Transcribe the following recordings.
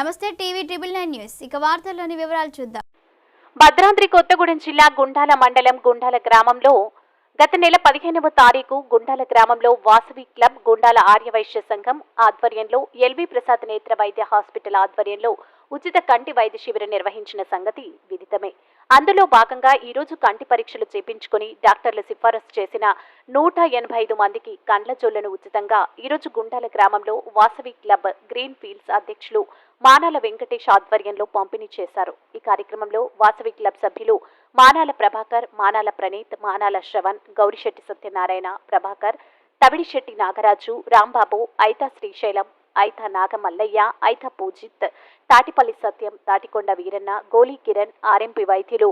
నమస్తే TV triple nine news. ఇక వార్తల్లోని వివరాలు చూద్దాం. భద్రాద్రి కొత్తగూడెం జిల్లా గుండాల మండలం గుండాల గ్రామంలో గత నెల పదిహేనవ తారీఖు గుండాల గ్రామంలో వాసవి క్లబ్ గుండాల ఆర్యవైశ్య సంఘం ఆధ్వర్యంలో ఎల్వి ప్రసాద్ నేత్ర వైద్య హాస్పిటల్ ఆధ్వర్యంలో ఉచిత కంటి వైద్య శిబిరం నిర్వహించిన సంగతి విదితమే. అందులో భాగంగా ఈరోజు కంటి పరీక్షలు చేపించుకుని డాక్టర్లు సిఫారసు చేసిన నూట ఎనభై ఐదు మందికి కండ్ల జోళ్ళను ఉచితంగా ఈరోజు గుండాల గ్రామంలో వాసవి క్లబ్ గ్రీన్ ఫీల్డ్స్ అధ్యక్షులు మానాల వెంకటేష్ ఆధ్వర్యంలో పంపిణీ చేశారు. ఈ కార్యక్రమంలో వాసవి క్లబ్ సభ్యులు మానాల ప్రభాకర్ మానాల ప్రణీత్ మానాల శ్రవణ్ గౌరిశెట్టి సత్యనారాయణ ప్రభాకర్ తవిడిశెట్టి నాగరాజు రాంబాబు ఐతా శ్రీశైలం ఐథ నాగమల్లయ్య ఐథ పూజిత్ తాటిపల్లి సత్యం తాటికొండ వీరన్న గోలీ కిరణ్ ఆర్ఎంపీ వైద్యులు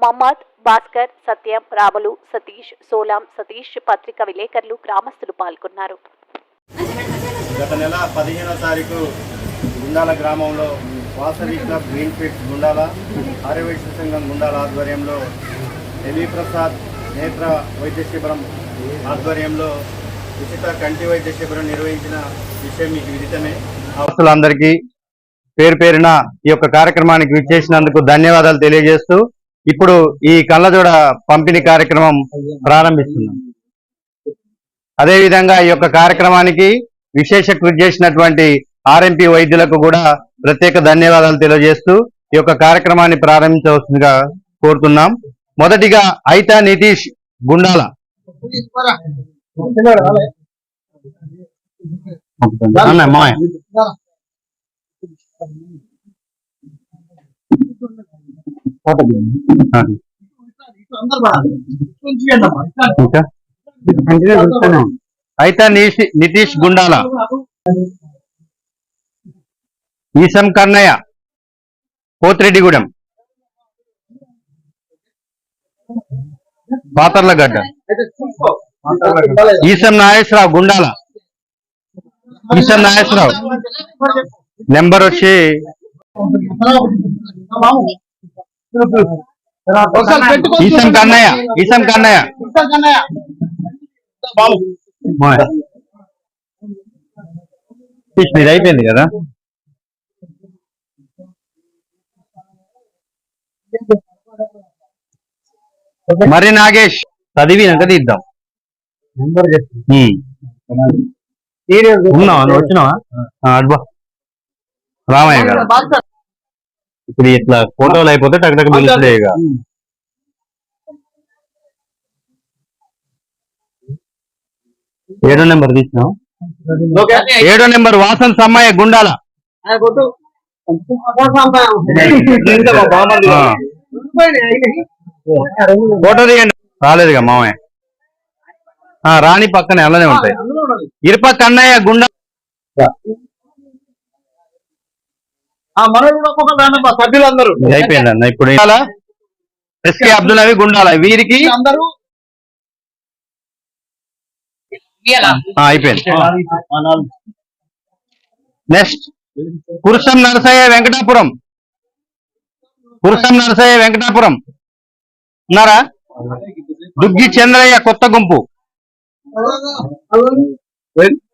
మహమ్మద్ భాస్కర్ సత్యం రాములు సతీష్ సోలాం సతీష్ పత్రిక విలేకరులు గ్రామస్తులు పాల్గొన్నారు గత నెల పదిహేనో తారీఖు గుండాల గ్రామంలో Vasavi club green fields Gundala Aryavysya Sangham Gundala ఆధ్వర్యంలో ఎల్వి ప్రసాద్ నేత్ర వైద్య శిబిరం ఆధ్వర్యంలో ఉచిత కంటి వైద్య శిబిరం నిర్వహించిన విషయం మీకు విదితమే. అవసరులందరికీ పేరు పేరున ఈ యొక్క కార్యక్రమానికి విచ్చేసినందుకు ధన్యవాదాలు తెలియజేస్తూ ఇప్పుడు ఈ కళ్ళజోడ పంపిణీ కార్యక్రమం ప్రారంభిస్తున్నాం. అదేవిధంగా ఈ యొక్క కార్యక్రమానికి విశేష కృషి చేసినటువంటి ఆర్ఎంపీ వైద్యులకు కూడా ప్రత్యేక ధన్యవాదాలు తెలియజేస్తూ ఈ యొక్క కార్యక్రమాన్ని ప్రారంభించవలసిందిగా కోరుతున్నాం. మొదటిగా ఐతా నితీష్ గుండాల. అయితే నితీష్ గుండాల ఈశం కన్నయ్య పోతిరెడ్డిగూడెం పాతర్లగడ్డ. ఈసం నాగేశ్వరరావు గుండాల. ఈసం నాగేశ్వరరావు. నెంబర్ వచ్చి ఈసం కన్నయ్య ఈసం కన్నయ్య. మీది అయిపోయింది కదా? మరి నాగేష్ చదివినాక తీద్దాం ఉన్నావా? నువ్వు వచ్చినావా? అడ్బా రామయ్య గారు. ఇప్పుడు ఇట్లా ఫోటోలు అయిపోతే టక్ టక్ ఇక. ఏడో నెంబర్ తీసినావు? ఏడో నెంబర్ వాసన్ సమ్మయ్య గుండాల. ఫోటో తీయండి రాలేదుగా మామయ్య. రాణి పక్కనే అలానే ఉంటాయి. ఇరుప కన్నయ్య గుండా సభ్యులందరూ. అయిపోయింది అన్న ఇప్పుడు ఎస్కే అబ్దుల్ అవి గుండాల? వీరికి అందరూ ఆ, అయిపోయింది. నెక్స్ట్ కురుసం నరసయ్య వెంకటాపురం. కురుసం నరసయ్య వెంకటాపురం. ఉన్నారా? దుగ్గి చంద్రయ్య కొత్త గుంపు.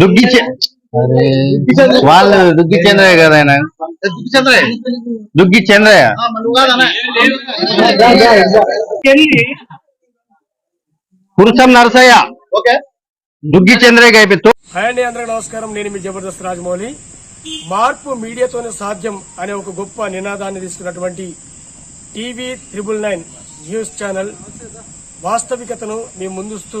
దుగ్గి వాళ్ళు దుగ్గి చంద్రయ్య కదా ఆయన. దుగ్గి చంద్రయ్య కురుసం నరసయ్య. ఓకే. దుగ్గి చంద్రయ్య అయిపోయి హాయ్ అండి అందరికీ నమస్కారం. నేను మీ జబర్దస్త్ రాజమౌళి. మార్పు మీడియాతోనే సాధ్యం అనే ఒక గొప్ప నినాదాన్ని తీసుకున్నటువంటి TV triple nine news channel వాస్తవికతను మీ ముందుస్తూ